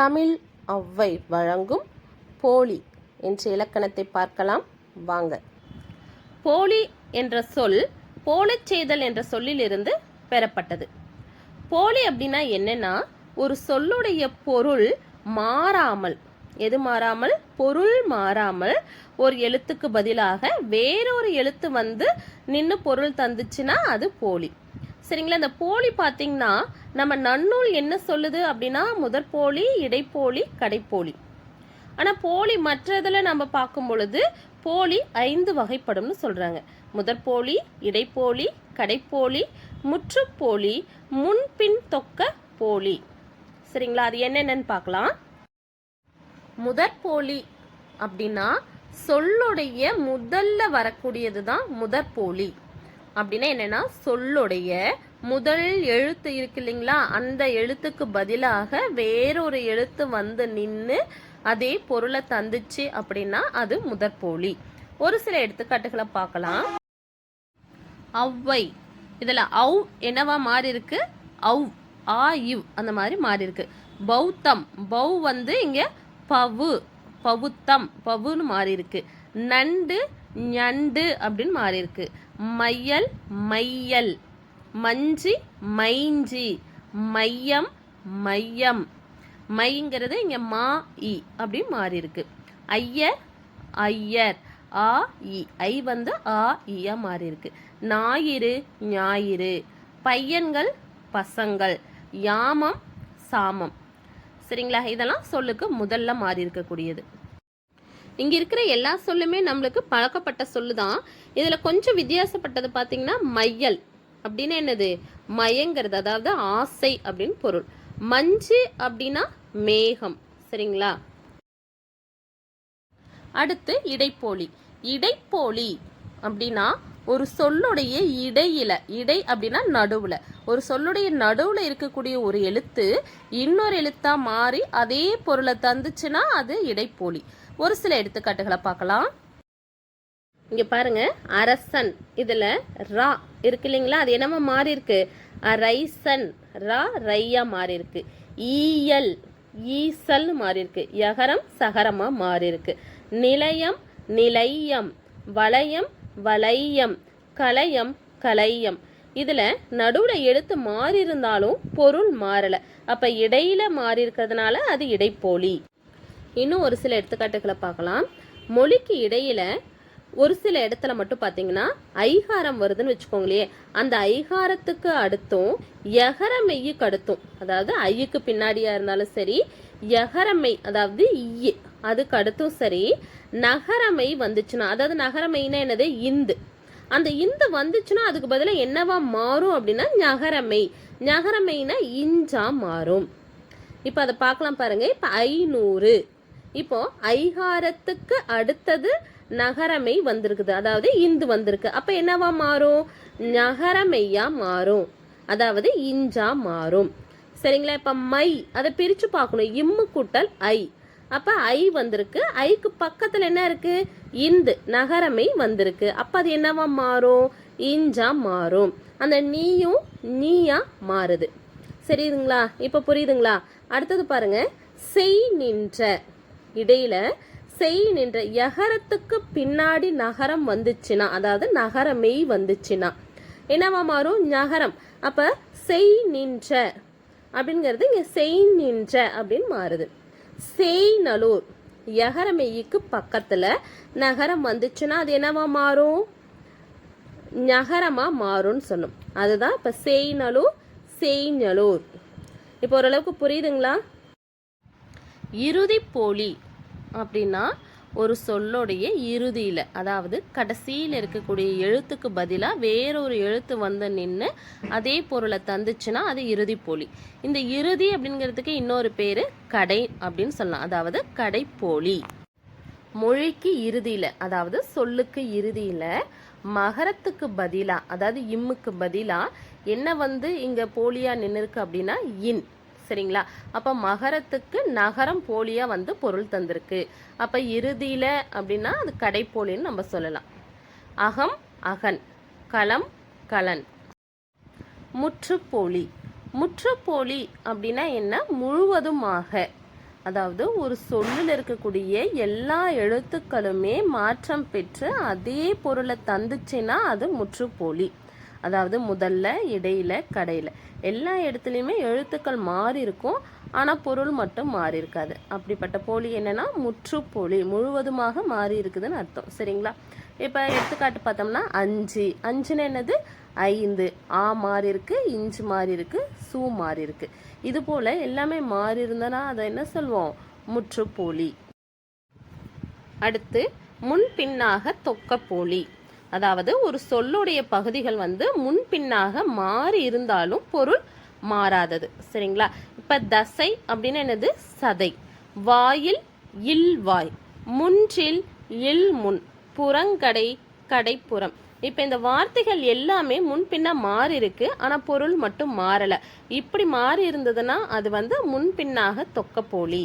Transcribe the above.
தமிழ் ஒளவை வழங்கும் போலி என்ற இலக்கணத்தை பார்க்கலாம். வாங்க. போலி என்ற சொல் போலச் செய்தல் என்ற சொல்லிலிருந்து பெறப்பட்டது. போலி அப்படின்னா என்னன்னா ஒரு சொல்லுடைய பொருள் மாறாமல் எது மாறாமல்? பொருள் மாறாமல் ஒரு எழுத்துக்கு பதிலாக வேறொரு எழுத்து வந்து நின்று பொருள் தந்துச்சுன்னா அது போலி. சரிங்களா? இந்த போலி பார்த்தீங்கன்னா நம்ம நன்னூல் என்ன சொல்லுது அப்படின்னா முதற்போலி இடைப்போலி கடைப்போலி. ஆனால் போலி மற்றதில் நம்ம பார்க்கும் பொழுது போலி ஐந்து வகைப்படும்னு சொல்கிறாங்க முதற்போலி இடைப்போலி கடைப்போலி முற்றுப்போலி முன்பின் தொக்க போலி. சரிங்களா? அது என்னென்னன்னு பார்க்கலாம். முதற்போலி அப்படின்னா சொல்லுடைய முதல்ல வரக்கூடியது தான் முதற்போலி அப்படின்னா என்னன்னா சொல்லுடைய முதல் எழுத்து இருக்கு இல்லைங்களா? அந்த எழுத்துக்கு பதிலாக வேறொரு எழுத்து வந்து நின்று அதே பொருளை தந்துச்சு அப்படின்னா அது முதற்போலி. ஒரு சில எடுத்துக்காட்டுகளை பார்க்கலாம். ஒளவை இதில் ஔ என்னவா மாறி இருக்கு ஔ ஆ இவ் அந்த மாதிரி மாறி இருக்கு பௌத்தம். பௌ வந்து இங்கே பவு பவுத்தம் பவுன்னு மாறி இருக்கு நண்டு ஞண்டு அப்படின்னு மாறி இருக்கு மையல் மையல். மஞ்சி மைஞ்சி. மையம் மையம். மைங்கிறது இங்கே மா இ அப்படின்னு மாறி இருக்கு ஐயர் ஐயர். ஆ இ. ஐ வந்து ஆ இயா மாறி இருக்கு ஞாயிறு ஞாயிறு. பையன்கள் பசங்கள். யாமம் சாமம். சரிங்களா? இதெல்லாம் சொல்லுக்கு முதல்ல மாறி இருக்கக்கூடியது இங்கே இருக்கிற எல்லா சொல்லுமே நம்மளுக்கு பழக்கப்பட்ட சொல்லு தான் இதில் கொஞ்சம் வித்தியாசப்பட்டது பார்த்தீங்கன்னா மையல். அப்படின்னு என்னது? மயங்கிறது அதாவது ஆசை அப்படின்னு பொருள். மஞ்சு அப்படின்னா மேகம். சரிங்களா? அடுத்து இடைப்போலி. இடைப்போலி அப்படின்னா ஒரு சொல்லுடைய இடையில. இடை அப்படின்னா நடுவுல. ஒரு சொல்லுடைய நடுவுல இருக்கக்கூடிய ஒரு எழுத்து இன்னொரு எழுத்தா மாறி அதே பொருளை தந்துச்சுன்னா அது இடைப்போலி. ஒரு சில எடுத்துக்காட்டுகளை பார்க்கலாம். இங்கே பாருங்க அரசன் இதில் ரா இருக்கு இல்லைங்களா? அது என்னமா மாறி இருக்கு ரைசன் ரா ரையா மாறி இருக்கு ஈயல் ஈசல் மாறி இருக்கு யகரம் சகரமா மாறி இருக்கு நிலையம் நிலையம். வளையம் வளையம். கலையம் கலையம். இதில் நடுவில் எழுத்து மாறி இருந்தாலும் பொருள் மாறலை. அப்போ இடையில மாறி இருக்கிறதுனால அது இடைப்போலி. இன்னும் ஒரு சில எடுத்துக்காட்டுகளை பார்க்கலாம். மொழிக்கு இடையில ஒரு சில இடத்துல மட்டும் பார்த்தீங்கன்னா ஐகாரம் வருதுன்னு வச்சுக்கோங்களே அந்த ஐகாரத்துக்கு அடுத்தும் எகர மெய்யுக்கு அடுத்தும் அதாவது ஐயுக்கு பின்னாடியா இருந்தாலும் சரி எகரமை அதாவது இ அதுக்கு அடுத்தும் சரி நகரமை வந்துச்சுன்னா அதாவது நகரமைனா என்னது? இந்து. அந்த இந்து வந்துச்சுன்னா அதுக்கு பதிலாக என்னவா மாறும் அப்படின்னா நகரமை நகரமைனா இஞ்சா மாறும். இப்போ அதை பார்க்கலாம் பாருங்க. இப்போ ஐநூறு. இப்போ ஐகாரத்துக்கு அடுத்தது நகரமை வந்திருக்குது. அதாவது இந்து வந்திருக்கு. அப்ப என்னவா மாறும்? நகரமையா மாறும். அதாவது இஞ்சா மாறும். சரிங்களா? இப்ப மை அதை பிரிச்சு பார்க்கணும். இம்மு கூட்டல் ஐ. அப்ப ஐ வந்திருக்கு. ஐக்கு பக்கத்துல என்ன இருக்கு? இந்து நகரமை வந்திருக்கு. அப்ப அது என்னவா மாறும்? இஞ்சா மாறும். அந்த நீயும் நீயா மாறுது. சரிங்களா? இப்ப புரியுதுங்களா? அடுத்தது பாருங்க. செய் நின்ற. இடையில செய் நின்ற யகரத்துக்கு பின்னாடி நகரம் வந்துச்சுன்னா அதாவது நகரமெய் வந்துச்சுன்னா என்னவா மாறும் நகரம். அப்ப செய் நின்ற அப்படிங்கிறது இங்க செய் நின்ற அப்படின்னு மாறுது. செய் நலூர் யகரமெய்க்கு பக்கத்துல நகரம் வந்துச்சுன்னா அது என்னவா மாறும்? நகரமா மாறும்னு சொன்னோம். அதுதான் இப்ப செய்நலூர் செய்நலூர் இப்போ ஓரளவுக்கு புரியுதுங்களா? இறுதி போலி அப்படின்னா ஒரு சொல்லுடைய இறுதியில் அதாவது கடைசியில் இருக்கக்கூடிய எழுத்துக்கு பதிலாக வேறொரு எழுத்து வந்து நின்று அதே பொருளை தந்துச்சுன்னா அது இறுதி போலி இந்த இறுதி அப்படிங்கிறதுக்கு இன்னொரு பேர் கடை அப்படின்னு சொல்லலாம். அதாவது கடைப்போலி. மொழிக்கு இறுதியில் அதாவது சொல்லுக்கு இறுதியில் மகரத்துக்கு பதிலாக அதாவது இம்முக்கு பதிலாக என்ன வந்து இங்கே போலியாக நின்று இருக்கு அப்படின்னா இன். சரிங்களா? அப்போ மகரத்துக்கு நகரம் போலியா வந்து பொருள் தந்திருக்கு. அப்போ இறுதியில் அப்படின்னா அது கடைப்போலின்னு நம்ம சொல்லலாம். அகம் அகன் களம் கலன் முற்றுப்போலி. முற்றுப்போலி அப்படின்னா என்ன? முழுவதுமாக. அதாவது ஒரு சொல்லில் இருக்கக்கூடிய எல்லா எழுத்துக்களுமே மாற்றம் பெற்று அதே பொருளை தந்துச்சுன்னா அது முற்றுப்போலி. அதாவது முதல்ல இடையில கடையில். எல்லா இடத்துலையுமே எழுத்துக்கள் மாறி இருக்கும். ஆனால் பொருள் மட்டும் மாறி இருக்காது. அப்படிப்பட்ட போலி என்னன்னா முற்றுப்போலி முழுவதுமாக மாறி இருக்குதுன்னு அர்த்தம். சரிங்களா? இப்போ எடுத்துக்காட்டு பார்த்தோம்னா அஞ்சு. அஞ்சுன்னு என்னது? ஐந்து. ஆ மாறி இருக்கு இஞ்சு மாறி இருக்கு சூ மாறி இருக்கு. இது போல எல்லாமே மாறி இருந்தனா அதை என்ன சொல்வோம்? முற்றுப்போலி. அடுத்து முன்பின்னாக தொக்கப்போலி அதாவது ஒரு சொல்லுடைய பகுதிகள் வந்து முன்பின்னாக மாறி இருந்தாலும் பொருள் மாறாதது. சரிங்களா? இப்போ தசை அப்படின்னு என்னது? சதை. வாயில் இல் வாய். முன்றில் இல் முன். புறங்கடை கடைப்புறம். இப்போ இந்த வார்த்தைகள் எல்லாமே முன்பின்ன மாறி இருக்கு. ஆனால் பொருள் மட்டும் மாறலை. இப்படி மாறி இருந்ததுன்னா அது வந்து முன்பின்னாக தொக்கப்போலி